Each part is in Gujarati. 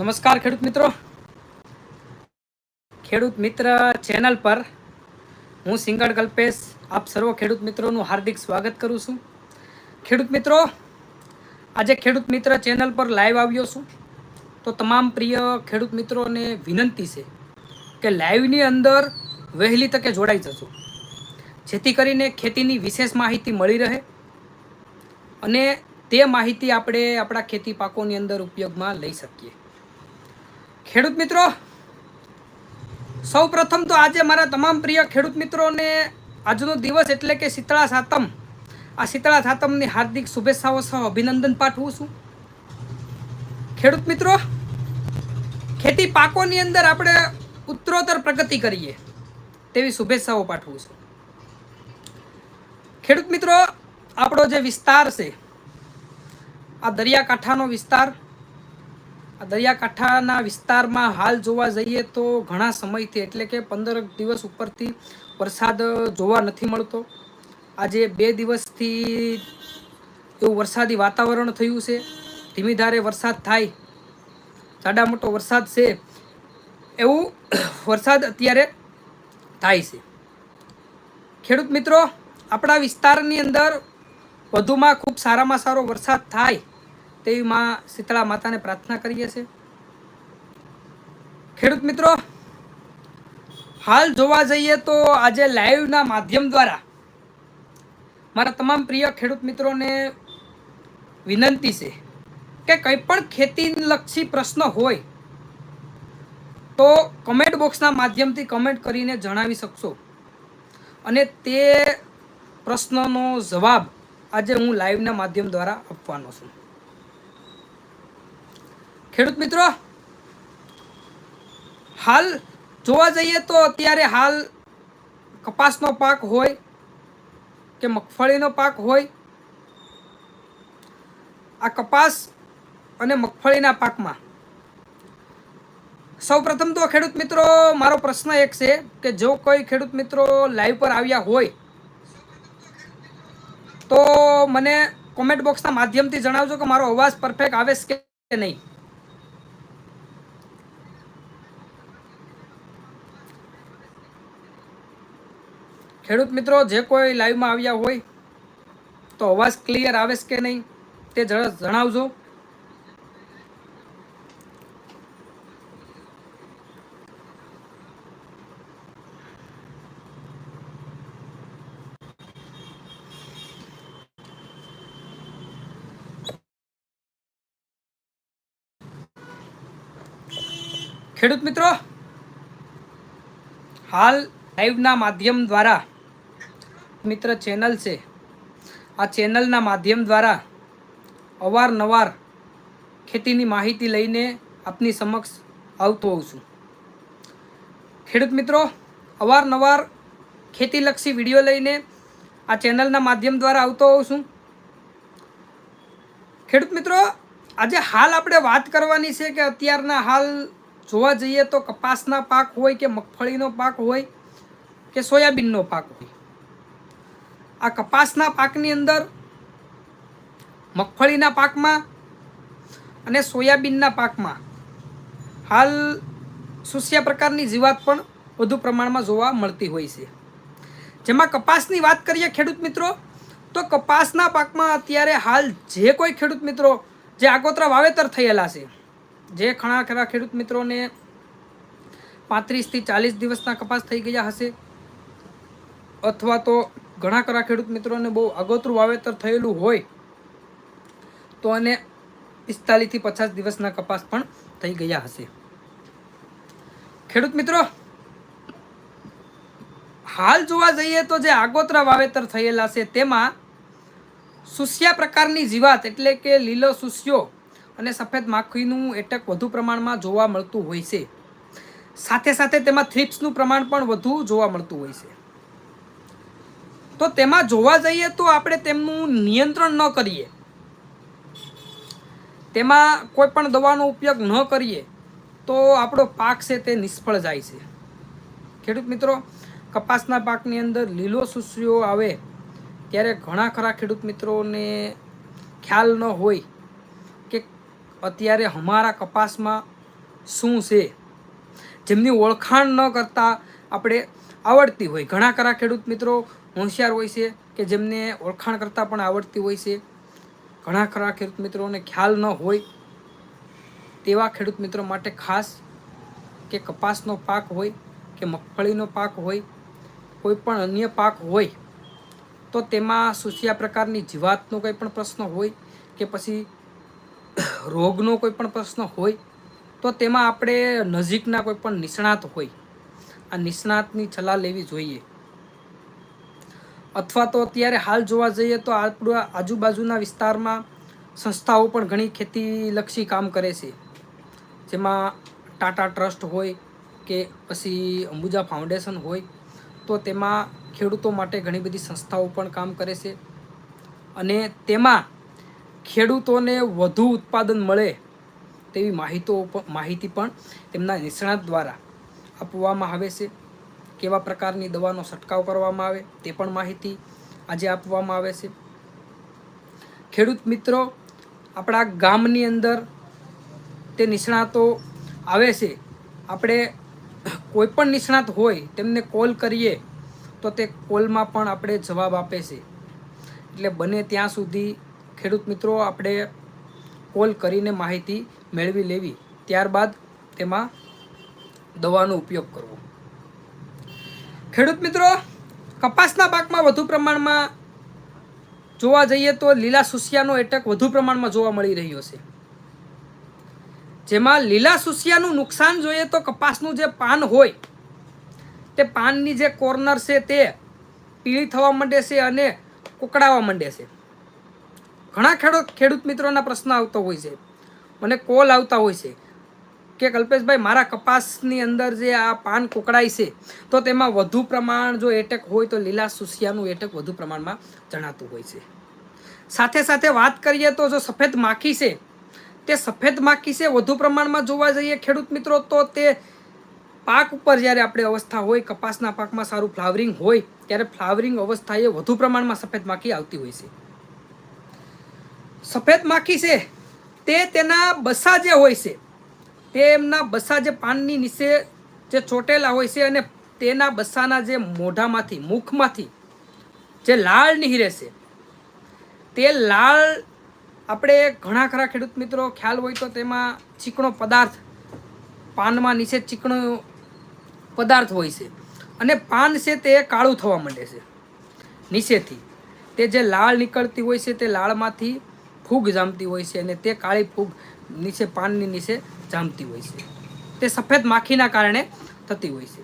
નમસ્કાર, ખેડૂત મિત્રો. ખેડૂત મિત્ર ચેનલ પર હું સિંગડ કલ્પેશ આપ સર્વ ખેડૂત મિત્રોનું હાર્દિક સ્વાગત કરું છું. ખેડૂત મિત્રો, આજે ખેડૂત મિત્ર ચેનલ પર લાઈવ આવ્યો છું. તો તમામ પ્રિય ખેડૂત મિત્રોને વિનંતી છે કે લાઈવની અંદર વહેલી તકે જોડાઈ જજો જેથી કરીને ખેતીની વિશેષ માહિતી મળી રહે અને તે માહિતી આપણે આપણા ખેતી પાકોની અંદર ઉપયોગમાં લઈ શકીએ. ખેડૂત મિત્રો સૌ પ્રથમ તો આજે મારા તમામ પ્રિય ખેડૂત મિત્રોને આજનો દિવસ એટલે કે શીતળા સાતમ. આ શીતળા સાતમની હાર્દિક શુભેચ્છાઓ સહ અભિનંદન પાઠવું છું. ખેડૂત મિત્રો, ખેતી પાકોની અંદર આપણે ઉત્તરોત્તર પ્રગતિ કરીએ તેવી શુભેચ્છાઓ પાઠવું છું. ખેડૂત મિત્રો, આપણો જે વિસ્તાર છે, આ દરિયાકાંઠાનો વિસ્તાર દરિયાકાંઠાના વિસ્તારમાં હાલ જોવા જઈએ તો ઘણા સમયથી એટલે કે પંદર દિવસ ઉપરથી વરસાદ જોવા નથી મળતો. આજે બે દિવસથી એવું વરસાદી વાતાવરણ થયું છે. ધીમી ધારે વરસાદ થાય. જાડા મોટો વરસાદ છે. એવું વરસાદ અત્યારે થાય છે. ખેડૂત મિત્રો, આપણા વિસ્તારની અંદર વધુમાં ખૂબ સારામાં સારો વરસાદ થાય. તેવી માં શીતળા માતાને પ્રાર્થના કરીએ છીએ. ખેડૂત મિત્રો, હાલ જોવા જઈએ તો આજે લાઈવના માધ્યમ દ્વારા મારા તમામ પ્રિય ખેડૂત મિત્રોને વિનંતી છે કે કંઈ પણ ખેતીલક્ષી પ્રશ્ન હોય તો કમેન્ટ બોક્સના માધ્યમથી કમેન્ટ કરીને જણાવી શકશો. અને તે પ્રશ્નનો જવાબ આજે હું લાઈવના માધ્યમ દ્વારા આપવાનો છું. ખેડૂત મિત્રો, હાલ જોવા જઈએ તો અત્યારે હાલ કપાસનો પાક હોય કે મગફળીનો પાક હોય, આ કપાસ અને મગફળીના પાકમાં. સૌ પ્રથમ તો ખેડૂત મિત્રો, મારો પ્રશ્ન એક છે કે જો કોઈ ખેડૂત મિત્રો લાઈવ પર આવ્યા હોય, તો મને કોમેન્ટ બોક્સના માધ્યમથી જણાવજો કે મારો અવાજ પરફેક્ટ આવે છે કે નહીં. ખેડૂત મિત્રો, જે કોઈ લાઈવમાં આવ્યા હોય, તો અવાજ ક્લિયર આવે છે કે નહીં તે જણાવજો. ખેડૂત મિત્રો, હાલ લાઈવના માધ્યમ દ્વારા મિત્ર ચેનલ છે. આ ચેનલના માધ્યમ દ્વારા અવારનવાર ખેતીની માહિતી લઈને આપની સમક્ષ આવતો હોઉં છું. ખેડૂત મિત્રો, અવારનવાર ખેતીલક્ષી વીડિયો લઈને આ ચેનલના માધ્યમ દ્વારા આવતો હોઉં છું. ખેડૂત મિત્રો, આજે હાલ આપણે વાત કરવાની છે કે અત્યારના હાલ જોવા જઈએ તો કપાસના પાક હોય કે મગફળીનો પાક હોય કે સોયાબીનનો પાક હોય. આ કપાસના પાકની અંદર, મગફળીના પાકમાં અને સોયાબીનના પાકમાં હાલ સુસ્યા પ્રકારની જીવાત પણ વધુ પ્રમાણમાં જોવા મળતી હોય છે. જેમાં કપાસની વાત કરીએ ખેડૂત મિત્રો, તો કપાસના પાકમાં અત્યારે હાલ જે કોઈ ખેડૂત મિત્રો, જે આગોતરા વાવેતર થયેલા છે, જે ઘણા ખરા ખેડૂત મિત્રોને પાંત્રીસથી ચાલીસ દિવસના કપાસ થઈ ગયા હશે, અથવા તો ઘણા ખરા ખેડૂત મિત્રોને બહુ આગોતરું વાવેતર થયેલું હોય તો અને પિસ્તાલીસથી પચાસ દિવસના કપાસ પણ થઈ ગયા હશે. ખેડૂત મિત્રો, હાલ જોવા જઈએ તો જે આગોતરા વાવેતર થયેલા છે તેમાં સુસ્યા પ્રકારની જીવાત એટલે કે લીલો સુસ્યો અને સફેદ માખીનું એટક વધુ પ્રમાણમાં જોવા મળતું હોય છે. સાથે સાથે તેમાં થ્રિપ્સનું પ્રમાણ પણ વધુ જોવા મળતું હોય છે. તો તેમાં જોવા જઈએ તો આપણે તેમનું નિયંત્રણ ન કરીએ. તેમાં કોઈ પણ દવાનો ઉપયોગ ન કરીએ, તો આપણો પાક છે તે નિષ્ફળ જાય છે. ખેડૂત મિત્રો, કપાસના પાકની અંદર લીલો સુસ્યો આવે, ત્યારે ઘણા ખરા ખેડૂત મિત્રોને ખ્યાલ ન હોય કે અત્યારે અમારા કપાસમાં શું છે. જેમની ઓળખાણ ન કરતા આપણે આવડતી હોય. ઘણા ખરા ખેડૂત મિત્રો હોશિયાર હોય છે કે જેમને ઓળખાણ કરતાં પણ આવડતી હોય છે. ઘણા ખરા ખેડૂત મિત્રોને ખ્યાલ ન હોય તેવા ખેડૂત મિત્રો માટે ખાસ કે કપાસનો પાક હોય કે મગફળીનો પાક હોય, કોઈ પણ અન્ય પાક હોય, તો તેમાં સુસિયા પ્રકારની જીવાતનો કોઈ પણ પ્રશ્ન હોય કે પછી રોગનો કોઈ પણ પ્રશ્ન હોય, તો તેમાં આપણે નજીકના કોઈ પણ નિષ્ણાત હોય. આ નિષ્ણાતની સલાહ લેવી જોઈએ. અથવા તો અત્યારે હાલ જોવા જઈએ તો આપણા આજુબાજુના વિસ્તારમાં સંસ્થાઓ પણ ઘણી ખેતીલક્ષી કામ કરે છે. જેમાં ટાટા ટ્રસ્ટ હોય કે પછી અંબુજા ફાઉન્ડેશન હોય, તો તેમાં ખેડૂતો માટે ઘણી બધી સંસ્થાઓ પણ કામ કરે છે. અને તેમાં ખેડૂતોને વધુ ઉત્પાદન મળે તેવી માહિતો માહિતી પણ તેમના નિષ્ણાત દ્વારા આપવામાં આવે છે. કેવા પ્રકારની દવાનો છંટકાવ કરવામાં આવે તે પણ માહિતી આજે આપવામાં આવે છે. ખેડૂત મિત્રો, આપણા ગામની અંદર તે નિષ્ણાતો આવે છે. આપણે કોઈ પણ નિષ્ણાત હોય તેમને કોલ કરીએ તો તે કોલમાં પણ આપણે જવાબ આપે છે. એટલે બને ત્યાં સુધી ખેડૂત મિત્રો, આપણે કોલ કરીને માહિતી મેળવી લેવી. ત્યારબાદ તેમાં દવાનો ઉપયોગ કરવો. ખેડૂત મિત્રો, કપાસના પાકમાં વધુ પ્રમાણમાં જોવા જઈએ તો લીલા સુસિયાનો એટેક વધુ પ્રમાણમાં જોવા મળી રહ્યો છે. જેમાં લીલા સુસિયાનું નુકસાન જોઈએ તો કપાસનું જે પાન હોય, તે પાનની જે કોર્નર છે તે પીળી થવા માંડે છે અને કુકડાવા માંડે છે. ઘણા ખેડૂત ખેડૂત મિત્રોના પ્રશ્ન આવતો હોય છે, મને કોલ આવતા હોય છે. કે કલ્પેશભાઈ, મારા કપાસની અંદર જે આ પાન કોકડાય છે, તો તેમાં વધુ પ્રમાણ જો એટેક હોય તો લીલા સુસિયાનું એટેક વધુ પ્રમાણમાં જણાતું હોય છે. સાથે સાથે વાત કરીએ તો જો સફેદ માખી છે, તે સફેદ માખી છે વધુ પ્રમાણમાં જોવા જઈએ ખેડૂત મિત્રો, તો તે પાક ઉપર જ્યારે આપણે અવસ્થા હોય, કપાસના પાકમાં સારું ફ્લાવરિંગ હોય, ત્યારે ફ્લાવરિંગ અવસ્થાએ વધુ પ્રમાણમાં સફેદ માખી આવતી હોય છે. સફેદ માખી છે, તે તેના બસા જે હોય છે તે એમના બસા જે પાનની નીચે જે ચોટેલા હોય છે અને તેના બસાના જે મોઢામાંથી, મુખમાંથી જે લાળ નીહરે છે, તે લાળ આપણે ઘણા ખરા ખેડૂત મિત્રો ખ્યાલ હોય તો તેમાં ચીકણો પદાર્થ, પાનમાં નીચે ચીકણો પદાર્થ હોય છે. અને પાન છે તે કાળું થવા માંડે છે, નીચેથી. તે જે લાળ નીકળતી હોય છે તે લાળમાંથી ફૂગ જામતી હોય છે અને તે કાળી ફૂગ નીચે પાનની નીચે જામતી હોય છે. તે સફેદ માખીના કારણે થતી હોય છે.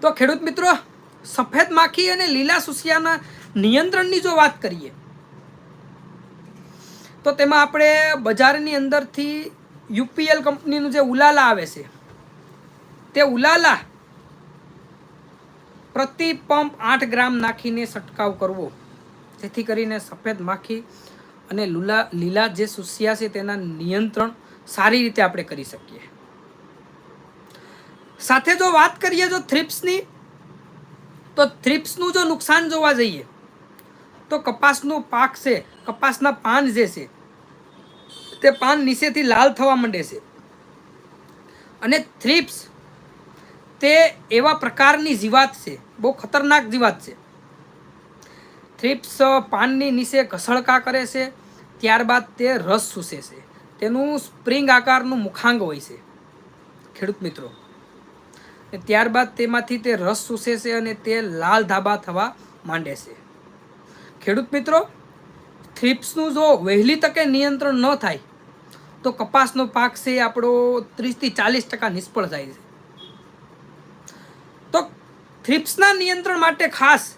તો ખેડૂત મિત્રો, સફેદ માખી અને લીલા સુસિયાના નિયંત્રણની જો વાત કરીએ, તો તેમાં આપણે બજારની અંદરથી યુપીએલ કંપનીનું જે ઉલાલા આવે છે, તે ઉલાલા પ્રતિ પંપ આઠ ગ્રામ નાખીને છંટકાવ કરવો. જેથી કરીને સફેદ માખી અને લુલા લીલા જે સુસિયા છે તેના નિયંત્રણ સારી રીતે આપણે કરી શકીએ. સાથે જો વાત કરીએ જો થ્રિપ્સની, તો થ્રિપ્સનું જો નુકસાન જોવા જઈએ, તો કપાસનો પાક છે, કપાસના પાન જે છે, તે પાન નીચેથી લાલ થવા માંડે છે. અને થ્રિપ્સ તે એવા પ્રકારની જીવાત છે, બહુ ખતરનાક જીવાત છે. થ્રિપ્સ પાનની નીચે ઘસળકા કરે છે. ત્યારબાદ તે રસ સૂસે છે. તેનું સ્પ્રિંગ આકારનું મુખાંગ હોય છે. ખેડૂત મિત્રો ત્યારબાદ તેમાંથી તે રસ સૂસે છે અને તે લાલ ધાબા થવા માંડે છે. ખેડૂત મિત્રો, થ્રિપ્સનું જો વહેલી તકે નિયંત્રણ ન થાય, તો કપાસનો પાક છે આપણો ત્રીસથી ચાલીસ ટકા નિષ્ફળ જાય છે. તો થ્રિપ્સના નિયંત્રણ માટે ખાસ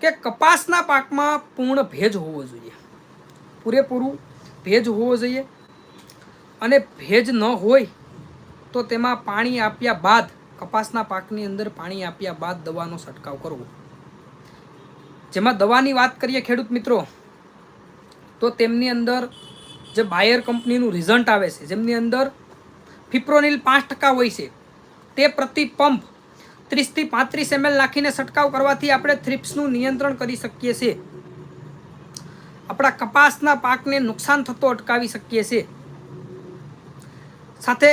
કે કપાસના પાકમાં પૂર્ણ ભેજ હોવો જોઈએ. પૂરેપૂરું ભેજ હોવો જોઈએ. અને ભેજ ન હોય તો તેમાં પાણી આપ્યા બાદ, કપાસના પાકની અંદર પાણી આપ્યા બાદ દવાનો છંટકાવ કરવો. જેમાં દવાની વાત કરીએ ખેડૂત મિત્રો, તો તેમની અંદર જે બાયર કંપનીનું રિઝલ્ટ આવે છે, જેમની અંદર ફિપ્રોનિલ પાંચ ટકા હોય છે, તે પ્રતિ પંપ ત્રીસથી પાંત્રીસ એમએલ નાખીને છંટકાવ કરવાથી આપણે થ્રિપ્સનું નિયંત્રણ કરી શકીએ છીએ. આપણા કપાસના પાકને નુકસાન થતો અટકાવી શકીએ છીએ. સાથે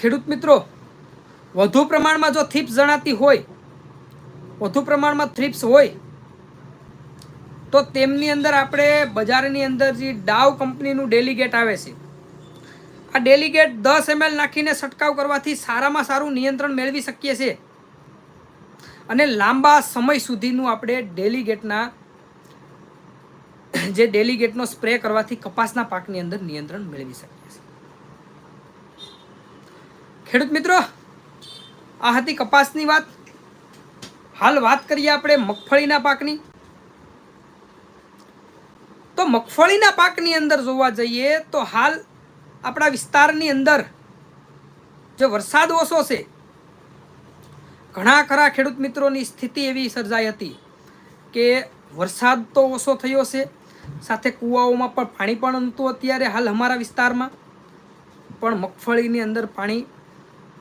ખેડૂત મિત્રો, વધુ પ્રમાણમાં જો થ્રિપ્સ જણાતી હોય, વધુ પ્રમાણમાં થ્રીપ્સ હોય, તો તેમની અંદર આપણે બજારની અંદર જે ડાવ કંપનીનું ડેલિગેટ આવે છે. આ ડેલિગેટ દસ એમએલ નાખીને છંટકાવ કરવાથી સારામાં સારું નિયંત્રણ મેળવી શકીએ છીએ. અને લાંબા સમય સુધીનું આપણે ડેલિગેટના જે ડેલિગેટનો સ્પ્રે કરવાથી કપાસના પાકની અંદર નિયંત્રણ મેળવી શકીએ છીએ. ખેડૂત મિત્રો, આ હતી કપાસની વાત. હાલ વાત કરીએ આપણે મગફળીના પાકની. તો મગફળીના પાકની અંદર જોવા જઈએ તો હાલ આપણા વિસ્તારની અંદર જે વરસાદ ઓછો છે ઘણા ખરા ખેડૂત મિત્રોની સ્થિતિ એવી સર્જાઈ હતી કે વરસાદ તો ઓછો થયો છે. સાથે કૂવાઓમાં પણ પાણી પણ નહોતું અત્યારે હાલ અમારા વિસ્તારમાં. પણ મગફળીની અંદર પાણી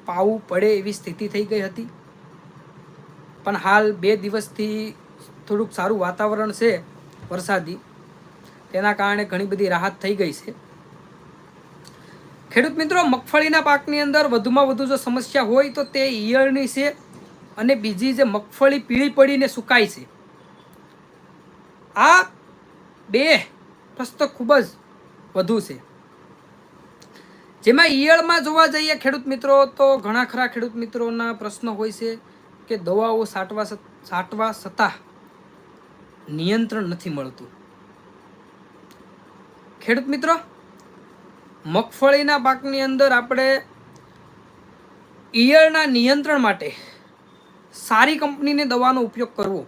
પાવું પડે એવી સ્થિતિ થઈ ગઈ હતી. પણ હાલ બે દિવસથી થોડુંક સારું વાતાવરણ છે વરસાદી. તેના કારણે ઘણી બધી રાહત થઈ ગઈ છે. ખેડૂત મિત્રો, મગફળીના પાકની અંદર વધુમાં વધુ જો સમસ્યા હોય તો તે ઈયળની છે. અને બીજી જે મગફળી પીળી પડીને સુકાય છે, આ બે પ્રશ્નો ખૂબ જ વધુ છે. જેમાં ઈયળમાં જોવા જઈએ ખેડૂત મિત્રો, તો ઘણા ખરા ખેડૂત મિત્રોના પ્રશ્નો હોય છે કે દવાઓ છાંટવા સાટવા છતાં નિયંત્રણ નથી મળતું. ખેડૂત મિત્રો, મગફળીના પાકની અંદર આપણે ઈયળના નિયંત્રણ માટે સારી કંપનીની દવાનો ઉપયોગ કરવો.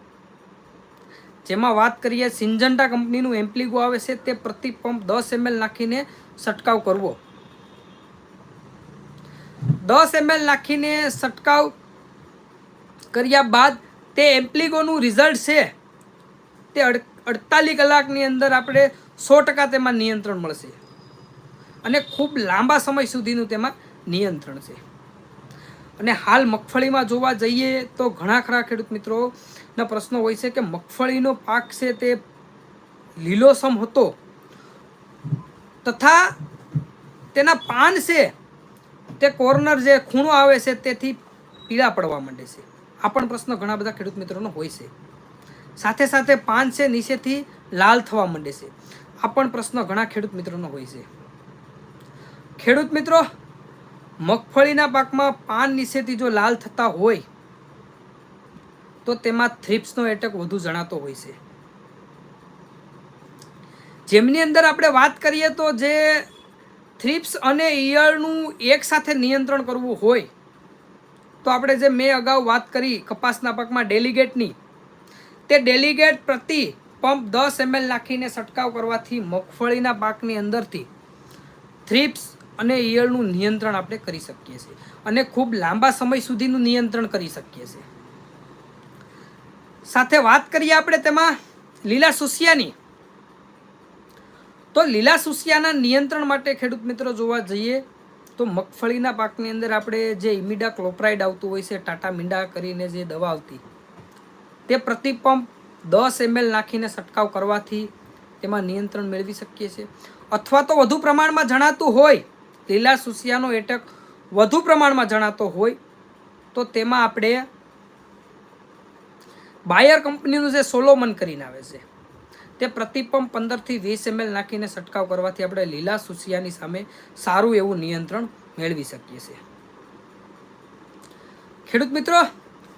જેમાં વાત કરીએ, સિંજન્ટા કંપનીનું એમ્પ્લિગો આવે છે, તે પ્રતિ પંપ દસ એમએલ નાખીને છંટકાવ કરવો. દસ એમએલ નાખીને છંટકાવ કર્યા બાદ તે એમ્પ્લિગોનું રિઝલ્ટ છે. તે અડતાલીસ કલાકની અંદર આપણે સો ટકા તેમાં નિયંત્રણ મળશે. અને ખૂબ લાંબા સમય સુધીનું તેમાં નિયંત્રણ છે. અને હાલ મગફળીમાં જોવા જઈએ તો ઘણા ખરા ખેડૂત મિત્રોના પ્રશ્નો હોય છે કે મગફળીનો પાક છે તે લીલોસમ હતો તથા તેના પાન છે તે કોર્નર જે ખૂણો આવે છે તેથી પીળા પડવા માંડે છે. આ પણ પ્રશ્ન ઘણા બધા ખેડૂત મિત્રોનો હોય છે. સાથે સાથે પાન છે નીચેથી લાલ થવા માંડે છે. આ પણ પ્રશ્ન ઘણા ખેડૂત મિત્રોનો હોય છે. ખેડૂત મિત્રો મગફળીના પાકમાં પાન નીચેથી જો લાલ થતા હોય, તો તેમાં થ્રિપ્સનો એટેક વધુ જણાતો હોય છે. જેમની અંદર આપણે વાત કરીએ તો જે થ્રિપ્સ અને ઈયળનું એકસાથે નિયંત્રણ કરવું હોય, તો આપણે જે મેં અગાઉ વાત કરી કપાસના પાકમાં ડેલિગેટની, તે ડેલિગેટ પ્રતિ પંપ દસ એમએલ નાખીને છંટકાવ કરવાથી મગફળીના પાકની અંદરથી થ્રિપ્સ અને ઈયળનું નિયંત્રણ આપણે કરી શકીએ છીએ. અને ખૂબ લાંબા સમય સુધીનું નિયંત્રણ કરી શકીએ છીએ. સાથે વાત કરીએ આપણે તેમાં લીલા સુસિયાની. તો લીલા સુસિયાના નિયંત્રણ માટે ખેડૂત મિત્રો જોવા જઈએ તો મગફળીના પાકની અંદર આપણે જે ઇમિડા ક્લોપ્રાઇડ આવતું હોય છે, ટાટા મીંડા કરીને જે દવા આવતી, તે પ્રતિ પંપ દસ એમએલ નાખીને છંટકાવ કરવાથી તેમાં નિયંત્રણ મેળવી શકીએ છીએ. અથવા તો વધુ પ્રમાણમાં જણાતું હોય લીલા સુસિયાનો એટેક વધુ પ્રમાણમાં જણાતો હોય તો તેમાં આપણે બાયર કંપનીનું જે સોલોમન કરીને આવે છે, તે પ્રતિપંપ પંદરથી વીસ એમએલ નાખીને છંટકાવ કરવાથી આપણે લીલા સુસિયાની સામે સારું એવું નિયંત્રણ મેળવી શકીએ છીએ. ખેડૂત મિત્રો,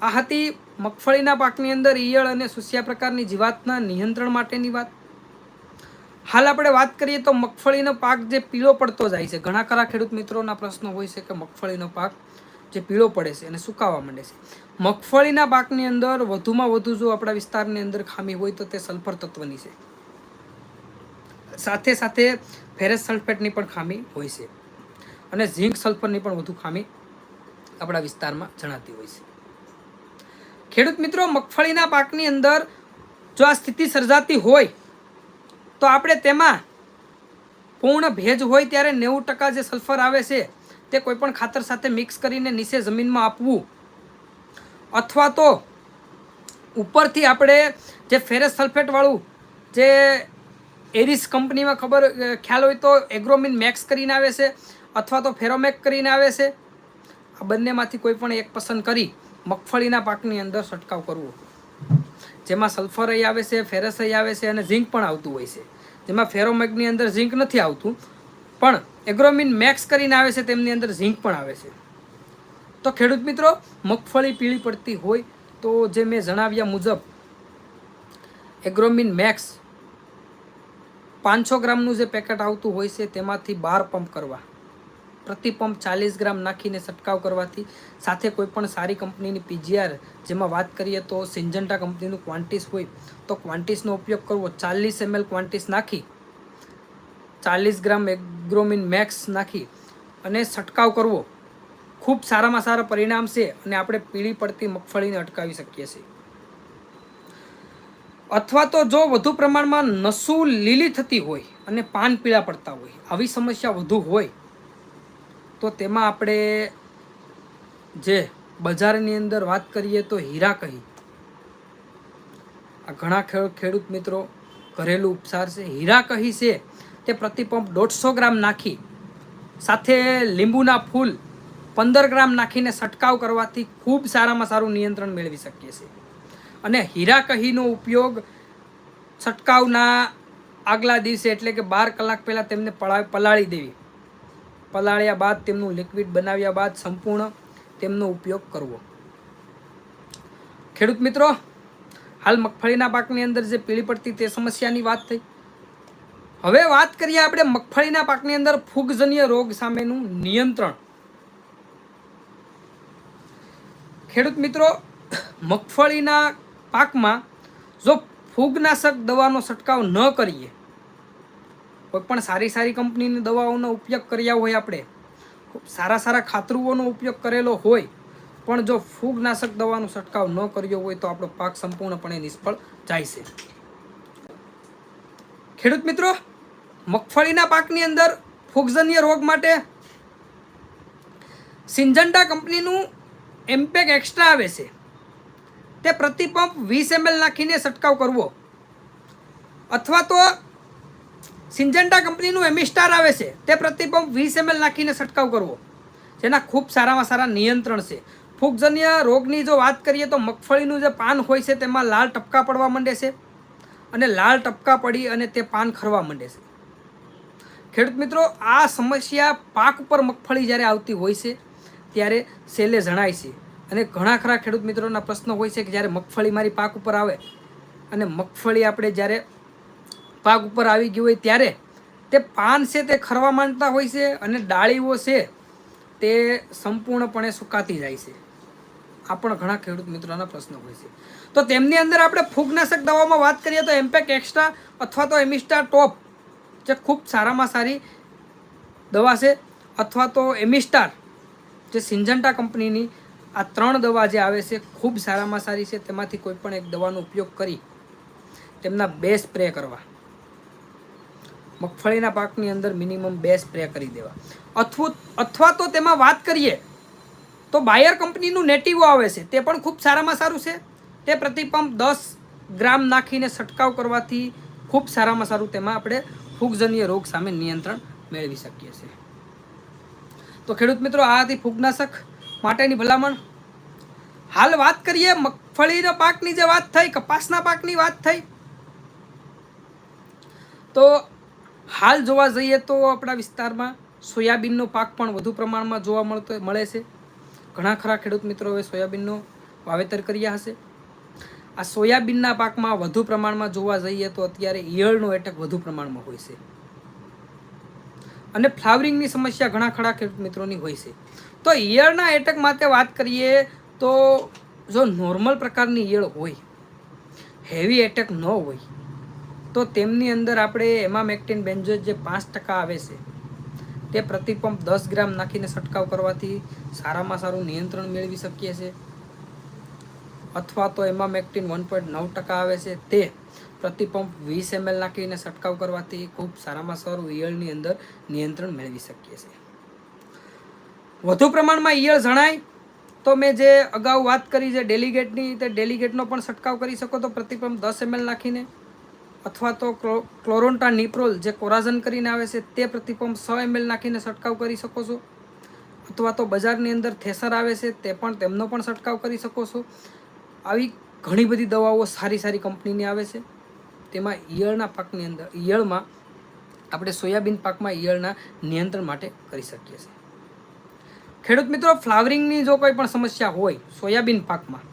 આ હતી મગફળીના પાકની અંદર ઈયળ અને સુસિયા પ્રકારની જીવાતના નિયંત્રણ માટેની વાત. હાલ આપણે વાત કરીએ તો મગફળીનો પાક જે પીળો પડતો જાય છે. ઘણા ખરા ખેડૂત મિત્રોના પ્રશ્નો હોય છે કે મગફળીનો પાક જે પીળો પડે છે અને સુકાવા માંડે છે. મગફળીના પાકની અંદર વધુમાં વધુ જો આપણા વિસ્તારની અંદર ખામી હોય તો તે સલ્ફર તત્વની છે. સાથે સાથે ફેરસ સલ્ફેટની પણ ખામી હોય છે અને ઝીંક સલ્ફરની પણ વધુ ખામી આપણા વિસ્તારમાં જણાતી હોય છે. ખેડૂત મિત્રો, મગફળીના પાકની અંદર જો આ સ્થિતિ સર્જાતી હોય તો આપણે તેમાં પૂર્ણ ભેજ હોય ત્યારે નેવું ટકા જે સલ્ફર આવે છે, તે કોઈપણ ખાતર સાથે મિક્સ કરીને નીચે જમીનમાં આપવું. અથવા તો ઉપરથી આપણે જે ફેરસ સલ્ફેટવાળું જે એરિસ કંપનીમાં ખબર ખ્યાલ હોય તો એગ્રોમિન મેક્સ કરીને આવે છે, અથવા તો ફેરોમેક કરીને આવે છે. આ બંનેમાંથી કોઈ પણ એક પસંદ કરી મગફળીના પાકની અંદર છંટકાવ કરવો. જેમાં સલ્ફરય આવે છે ફેરસય આવે છે અને ઝીંક પણ આવતું હોય છે. જેમાં ફેરોમેગની અંદર ઝીંક નથી આવતું, પણ એગ્રોમિન મેક્સ કરીને આવે છે, તેમની અંદર ઝીંક પણ આવે છે. તો ખેડૂત મિત્રો, મગફળી પીળી પડતી હોય તો જે મેં જણાવ્યા મુજબ એગ્રોમિન મેક્સ પાંચસો ગ્રામનું જે પેકેટ આવતું હોય છે, તેમાંથી બાર પંપ કરવા. પ્રતિ પંપ ચાલીસ ગ્રામ નાખીને છંટકાવ કરવાથી સાથે કોઈપણ સારી કંપનીની પીજીઆર, જેમાં વાત કરીએ તો સિન્જન્ટા કંપનીનું ક્વાન્ટિસ હોય, તો ક્વાન્ટિસનો ઉપયોગ કરવો ચાલીસ એમએલ ક્વાન્ટિસ નાખી, ચાલીસ ગ્રામ એગ્રોમિન મેક્સ નાખી અને છંટકાવ કરવો. ખૂબ સારામાં સારા પરિણામ છે અને આપણે પીળી પડતી મગફળીને અટકાવી શકીએ છીએ. અથવા તો જો વધુ પ્રમાણમાં નસું લીલી થતી હોય અને પાન પીળા પડતા હોય, આવી સમસ્યા વધુ હોય તો તેમાં આપણે જે બજારની અંદર વાત કરીએ તો હીરા કહી. આ ઘણા ખેડૂત મિત્રો ઘરેલું ઉપચાર છે. હીરા કહી છે તે પ્રતિ પંપ દોઢસો ગ્રામ નાખી, સાથે લીંબુના ફૂલ પંદર ગ્રામ નાખીને છંટકાવ કરવાથી ખૂબ સારામાં સારું નિયંત્રણ મેળવી શકીએ છીએ. અને હીરા કહીનો ઉપયોગ છંટકાવના આગલા દિવસે એટલે કે બાર કલાક પહેલાં તેમને પલાળી દેવી. પલાળ્યા બાદ તેમનું લિક્વિડ બનાવ્યા બાદ સંપૂર્ણ તેમનો ઉપયોગ કરવો. ખેડૂત મિત્રો, હાલ મગફળીના પાકની અંદર જે પીળી પડતી તે સમસ્યાની વાત થઈ. હવે વાત કરીએ આપણે મગફળીના પાકની અંદર ફૂગજન્ય રોગ સામેનું નિયંત્રણ. ખેડૂત મિત્રો, મગફળીના પાકમાં જો ફૂગનાશક દવાનો છંટકાવ ન કરીએ કોઈ પણ સારી સારી કંપનીની દવાઓનો ઉપયોગ કર્યા હોય આપણે, સારા સારા ખાતરુઓનો ઉપયોગ કરેલો હોય, પણ જો ફૂગનાશક દવાનો છંટકાવ ન કર્યો હોય તો આપણો પાક સંપૂર્ણપણે નિષ્ફળ જાય છે. ખેડૂત મિત્રો, મગફળીના પાકની અંદર ફૂગજન્ય રોગ માટે સિંજન્ડા કંપનીનું એમ્પેક એક્સ્ટ્રા આવે છે. તે પ્રતિ પંપ વીસ એમએલ નાખીને છંટકાવ કરવો. અથવા તો સિંજન્ટા કંપનીનું એમિસ્ટાર આવે છે, તે પ્રતિપંપ વીસ એમએલ નાખીને છંટકાવ કરવો. જેના ખૂબ સારામાં સારા નિયંત્રણ છે. ફૂગજન્ય રોગની જો વાત કરીએ તો મગફળીનું જે પાન હોય છે, તેમાં લાલ ટપકા પડવા માંડે છે અને લાલ ટપકા પડી અને તે પાન ખરવા માંડે છે. ખેડૂત મિત્રો, આ સમસ્યા પાક ઉપર મગફળી જ્યારે આવતી હોય છે, ત્યારે સેલે જણાય છે. અને ઘણા ખરા ખેડૂત મિત્રોના પ્રશ્નો હોય છે કે જ્યારે મગફળી મારી પાક ઉપર આવે અને મગફળી આપણે જ્યારે પાક ઉપર આવી ગયું હોય ત્યારે તે પાન છે તે ખરવા માંડતા હોય છે અને ડાળીઓ છે તે સંપૂર્ણપણે સુકાતી જાય છે. આ પણ ઘણા ખેડૂત મિત્રોના પ્રશ્નો હોય છે. તો તેમની અંદર આપણે ફૂગનાશક દવામાં વાત કરીએ તો એમ્પેક એક્સ્ટ્રા અથવા તો એમિસ્ટા ટોપ જે ખૂબ સારામાં સારી દવા છે અથવા તો એમિસ્ટાર જે સિંજન્ટા કંપનીની આ ત્રણ દવા જે આવે છે ખૂબ સારામાં સારી છે તેમાંથી કોઈ પણ એક દવાનો ઉપયોગ કરી તેમના બે સ્પ્રે કરવા. મગફળીના પાકની અંદર મિનિમમ બે સ્પ્રે કરી દેવા. અથવા અથવા તો તેમાં વાત કરીએ, તો બાયર કંપનીનું નેટિવો આવે છે, તે પણ ખૂબ સારામાં સારું છે. તે પ્રતિ પંપ દસ ગ્રામ નાખીને છંટકાવ કરવાથી ખૂબ સારામાં સારું તેમાં આપણે ફૂગજન્ય રોગ સામે નિયંત્રણ મેળવી શકીએ છીએ. તો ખેડૂત મિત્રો, આ હતી ફૂગનાશક માટેની ભલામણ. હાલ વાત કરીએ મગફળીના પાકની જે વાત થઈ, કપાસના પાકની વાત થઈ. તો હાલ જોવા જઈએ તો આપણા વિસ્તારમાં સોયાબીનનો પાક પણ વધુ પ્રમાણમાં જોવા મળતો મળે છે. ઘણા ખરા ખેડૂત મિત્રો હવે સોયાબીનનો વાવેતર કર્યા હશે. આ સોયાબીનના પાકમાં વધુ પ્રમાણમાં જોવા જઈએ તો અત્યારે ઈયળનો એટેક વધુ પ્રમાણમાં હોય છે. અને ફ્લાવરિંગની સમસ્યા ઘણા ખરા ખેડૂત મિત્રોની હોય છે. તો ઈયળના એટેક માટે વાત કરીએ તો જો નોર્મલ પ્રકારની ઈયળ હોય, હેવી એટેક ન હોય તો તેમની અંદર આપણે એમામેક્ટિન બેન્ઝોઇટ જે પાંચ ટકા આવે છે, તે પ્રતિ પંપ દસ ગ્રામ નાખીને છંટકાવ કરવાથી સારામાં સારું નિયંત્રણ મેળવી શકીએ છીએ અથવા તો એમામેક્ટિન વન પોઈન્ટ નવ ટકા આવે છે, તે પ્રતિ પંપ વીસ એમએલ નાખીને છંટકાવ કરવાથી ખૂબ સારામાં સારું ઈયળની અંદર નિયંત્રણ મેળવી શકીએ છીએ વધુ પ્રમાણમાં ઈયળ જણાય તો મેં જે અગાઉ વાત કરી છે ડેલિગેટની, તે ડેલિગેટનો પણ છંટકાવ કરી શકો તો પ્રતિપંપ દસ એમએલ નાખીને અથવા તો ક્લો, ક્લોરોન્ટા નિપ્રોલ જે કોરાઝન કરીને આવે છે, તે પ્રતિપંપ સો એમએલ નાખીને છંટકાવ કરી શકો છો. અથવા તો બજારની અંદર થેસર આવે છે, તે પણ તેમનો પણ છંટકાવ કરી શકો છો. આવી ઘણી બધી દવાઓ સારી સારી કંપનીની આવે છે. તેમાં ઈયળના પાકની અંદર, ઈયળમાં આપણે સોયાબીન પાકમાં ઈયળના નિયંત્રણ માટે કરી શકીએ છીએ. ખેડૂત મિત્રો, ફ્લાવરિંગની જો કોઈ પણ સમસ્યા હોય સોયાબીન પાકમાં,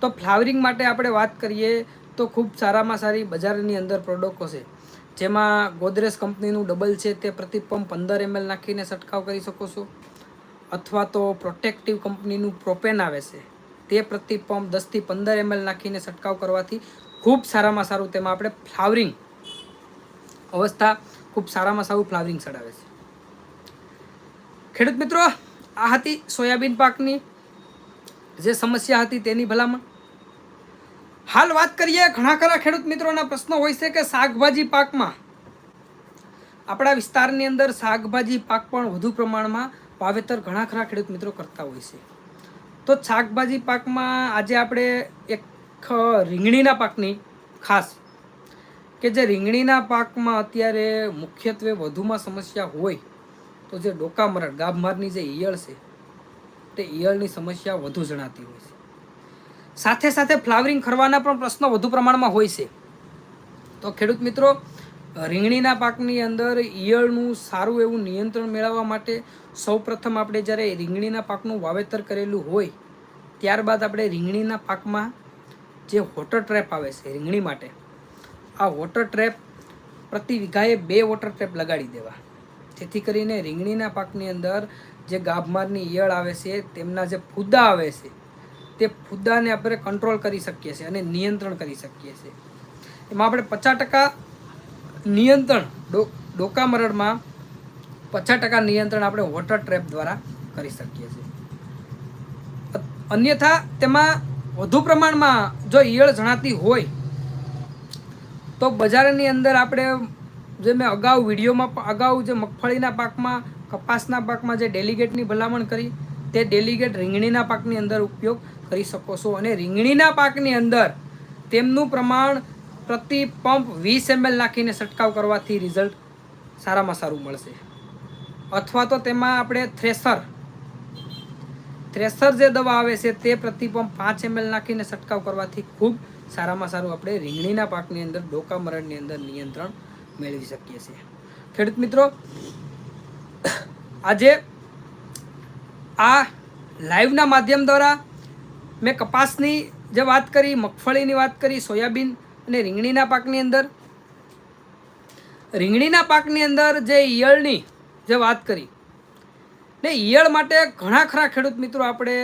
તો ફ્લાવરિંગ માટે આપણે વાત કરીએ તો ખૂબ સારામાં સારી બજારની અંદર પ્રોડક્ટો છે જેમાં ગોદરેજ કંપનીનું ડબલ છે તે પ્રતિપંપ પંદર એમએલ નાખીને છંટકાવ કરી શકો છો. અથવા તો પ્રોટેક્ટિવ કંપનીનું પ્રોપેન આવે છે. તે પ્રતિપંપ દસથી પંદર એમએલ નાખીને છંટકાવ કરવાથી ખૂબ સારામાં સારું તેમાં આપણે ફ્લાવરિંગ અવસ્થા ખૂબ સારામાં સારું ફ્લાવરિંગ ચડાવે છે. ખેડૂત મિત્રો, આ હતી સોયાબીન પાકની જે સમસ્યા હતી તેની ભલામણ. હાલ વાત કરીએ ઘણા ખરા ખેડૂત મિત્રોના પ્રશ્નો હોય છે કે શાકભાજી પાકમાં. આપણા વિસ્તારની અંદર શાકભાજી પાક પણ વધુ પ્રમાણમાં વાવેતર ઘણા ખરા ખેડૂત મિત્રો કરતા હોય છે. તો શાકભાજી પાકમાં આજે આપણે એક રીંગણીના પાકની ખાસ કે જે રીંગણીના પાકમાં અત્યારે મુખ્યત્વે વધુમાં સમસ્યા હોય તો જે ડોકામરણ ગાભમારની જે ઈયળ છે તે ઈયળની સમસ્યા વધુ જણાતી હોય સાથે સાથે ફ્લાવરિંગ કરવાના પણ પ્રશ્નો વધુ પ્રમાણમાં હોય છે. તો ખેડૂત મિત્રો, રીંગણીના પાકની અંદર ઈયળનું સારું એવું નિયંત્રણ મેળવવા માટે સૌપ્રથમ આપણે જ્યારે રીંગણીના પાકનું વાવેતર કરેલું હોય, ત્યારબાદ આપણે રીંગણીના પાકમાં જે વોટર ટ્રેપ આવે છે, રીંગણી માટે, આ વોટર ટ્રેપ પ્રતિ વીઘાએ બે વોટર ટ્રેપ લગાડી દેવા. જેથી કરીને રીંગણીના પાકની અંદર જે ગાભમારની ઈયળ આવે છે, તેમના જે ફૂદા આવે છે તે ફુદ્દાને આપણે કંટ્રોલ કરી શકીએ છીએ અને નિયંત્રણ કરી શકીએ છીએ. એમાં આપણે પચાસ ટકા નિયંત્રણ ડોકામરડમાં ડોકા પચાસ ટકા નિયંત્રણ આપણે વોટર ટ્રેપ દ્વારા કરી શકીએ છીએ. અન્યથા તેમાં વધુ પ્રમાણમાં જો ઈયળ જણાતી હોય, તો બજારની અંદર આપણે જે મેં અગાઉ વિડીયોમાં અગાઉ જે મગફળીના પાકમાં, કપાસના પાકમાં જે ડેલિગેટની ભલામણ કરી તે ડેલિગેટ રીંગણીના પાકની અંદર ઉપયોગ કરી શકો છો અને રીંગણીના પાકની અંદર તેમનું પ્રમાણ પ્રતિ પંપ વીસ એમએલ નાખીને છંટકાવ કરવાથી રિઝલ્ટ સારામાં સારું મળશે. અથવા તો તેમાં આપણે થ્રેસર થ્રેસર જે દવા આવે છે તે પ્રતિ પંપ પાંચ એમએલ નાખીને છંટકાવ કરવાથી ખૂબ સારામાં સારું આપણે રીંગણીના પાકની અંદર ડોકા મરણની અંદર નિયંત્રણ મેળવી શકીએ છીએ. ખેડૂત મિત્રો, આજે આ લાઈવના માધ્યમ દ્વારા મેં કપાસની જે વાત કરી, મગફળીની વાત કરી, સોયાબીન અને રીંગણીના પાકની અંદર. રીંગણીના પાકની અંદર જે ઈયળની જે વાત કરી, ને ઈયળ માટે ઘણા ખરા ખેડૂત મિત્રો આપણે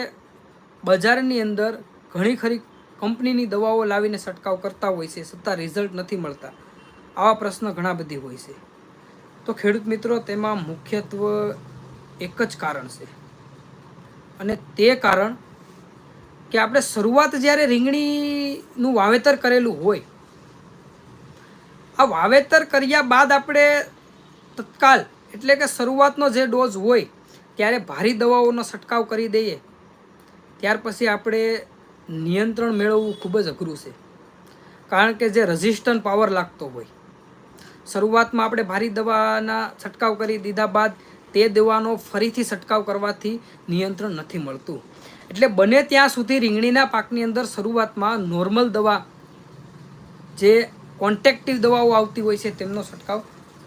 બજારની અંદર ઘણી ખરી કંપનીની દવાઓ લાવીને છંટકાવ કરતા હોય છે છતાં રિઝલ્ટ નથી મળતા. આવા પ્રશ્ન ઘણા બધી હોય છે. તો ખેડૂત મિત્રો, તેમાં મુખ્યત્વે એક જ કારણ છે. અને તે કારણ કે આપણે શરૂઆત જ્યારે રીંગણીનું વાવેતર કરેલું હોય, આ વાવેતર કર્યા બાદ આપણે તત્કાલ, એટલે કે શરૂઆતનો જે ડોઝ હોય, ત્યારે ભારી દવાઓનો છંટકાવ કરી દઈએ. ત્યાર પછી આપણે નિયંત્રણ મેળવવું ખૂબ જ અઘરું છે. કારણ કે જે રઝિસ્ટન્ટ પાવર લાગતો હોય, શરૂઆતમાં આપણે ભારી દવાના છંટકાવ કરી દીધા બાદ તે દવાનો ફરીથી છંટકાવ કરવાથી નિયંત્રણ નથી મળતું. એટલે બને ત્યાં સુધી રીંગણીના પાકની અંદર શરૂઆતમાં નોર્મલ દવા, જે કોન્ટેક્ટિવ દવાઓ આવતી હોય છે, તેમનો છંટકાવ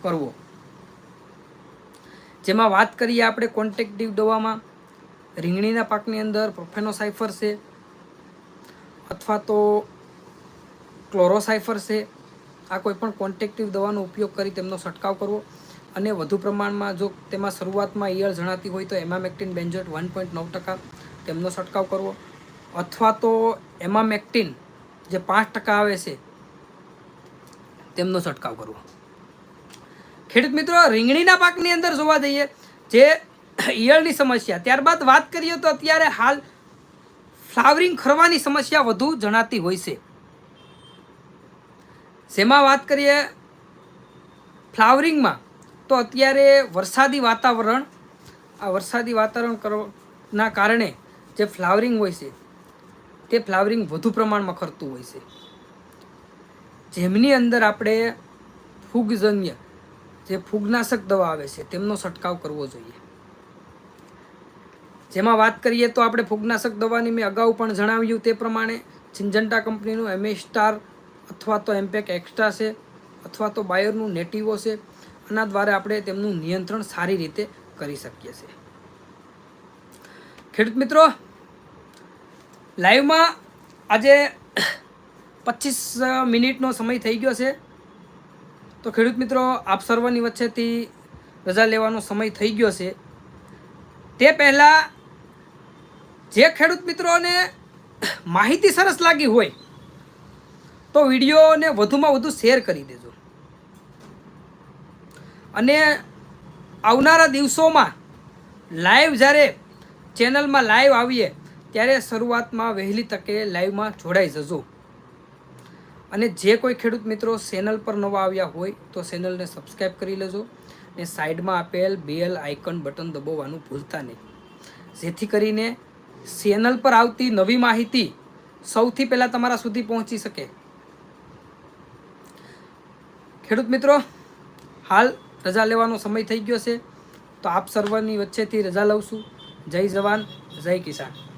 કરવો. જેમાં વાત કરીએ આપણે કોન્ટેક્ટિવ દવામાં, રીંગણીના પાકની અંદર પ્રોફેનોસાઇફર છે, અથવા તો ક્લોરોસાઇફર છે, આ કોઈપણ કોન્ટેક્ટિવ દવાનો ઉપયોગ કરી તેમનો છંટકાવ કરવો. અને વધુ પ્રમાણમાં જો તેમાં શરૂઆતમાં ઈયળ જણાતી હોય તો એમામેક્ટિન બેન્જોટ વન પોઈન્ટ નવ ટકા તેમનો છંટકાવ કરવો. અથવા તો એમામેક્ટિન જે પાંચ ટકા આવે છે, તેમનો છંટકાવ કરવો. ખેડૂત મિત્રો, રીંગણીના પાકની અંદર જોવા જઈએ, જે ઈયળની સમસ્યા, ત્યારબાદ વાત કરીએ તો અત્યારે હાલ ફ્લાવરિંગ ખરવાની સમસ્યા વધુ જણાતી હોય છે. જેમાં વાત કરીએ ફ્લાવરિંગમાં તો અત્યારે વરસાદી વાતાવરણ, આ વરસાદી વાતાવરણ ના કારણે જે ફ્લાવરિંગ હોય છે, તે ફ્લાવરિંગ વધુ પ્રમાણમાં ખરતું હોય છે. જેમની અંદર આપણે ફૂગજન્ય, જે ફૂગનાશક દવા આવે છે, તેમનો છંટકાવ કરવો જોઈએ. જેમાં વાત કરીએ તો આપણે ફૂગનાશક દવાની મેં અગાઉ પણ જણાવ્યું તે પ્રમાણે સિંજન્ટા કંપનીનું એમએ સ્ટાર અથવા તો એમ્પેક એક્સ્ટ્રા છે, અથવા તો બાયરનું નેટિવો છે આના દ્વારા આપણે તેમનું નિયંત્રણ સારી રીતે કરી શકીએ છીએ. ખેડૂત મિત્રો, લાઈવમાં આજે પચીસ મિનિટનો સમય થઈ ગયો છે. તો ખેડૂત મિત્રો, આપ સર્વની વચ્ચેથી રજા લેવાનો સમય થઈ ગયો છે. તે પહેલાં જે ખેડૂત મિત્રોને માહિતી સરસ લાગી હોય, તો વિડીયોને વધુમાં વધુ શેર કરી દેજો. અને આવનારા દિવસોમાં લાઈવ જ્યારે ચેનલમાં લાઈવ આવીએ, ત્યારે શરૂઆતમાં વહેલી તકે લાઈવમાં જોડાઈ જજો. અને જે કોઈ ખેડૂત મિત્રો ચેનલ પર નવા આવ્યા હોય, તો ચેનલને સબસ્ક્રાઈબ કરી લેજો ને સાઈડમાં આપેલ બેલ આઇકન બટન દબાવવાનું ભૂલતા નહીં. જેથી કરીને ચેનલ પર આવતી નવી માહિતી સૌથી પહેલાં તમારા સુધી પહોંચી શકે. ખેડૂત મિત્રો, હાલ રજા લેવાનો સમય થઈ ગયો છે. તો આપ સર્વની વચ્ચેથી રજા લઉં છું. જય જવાન, જય કિસાન.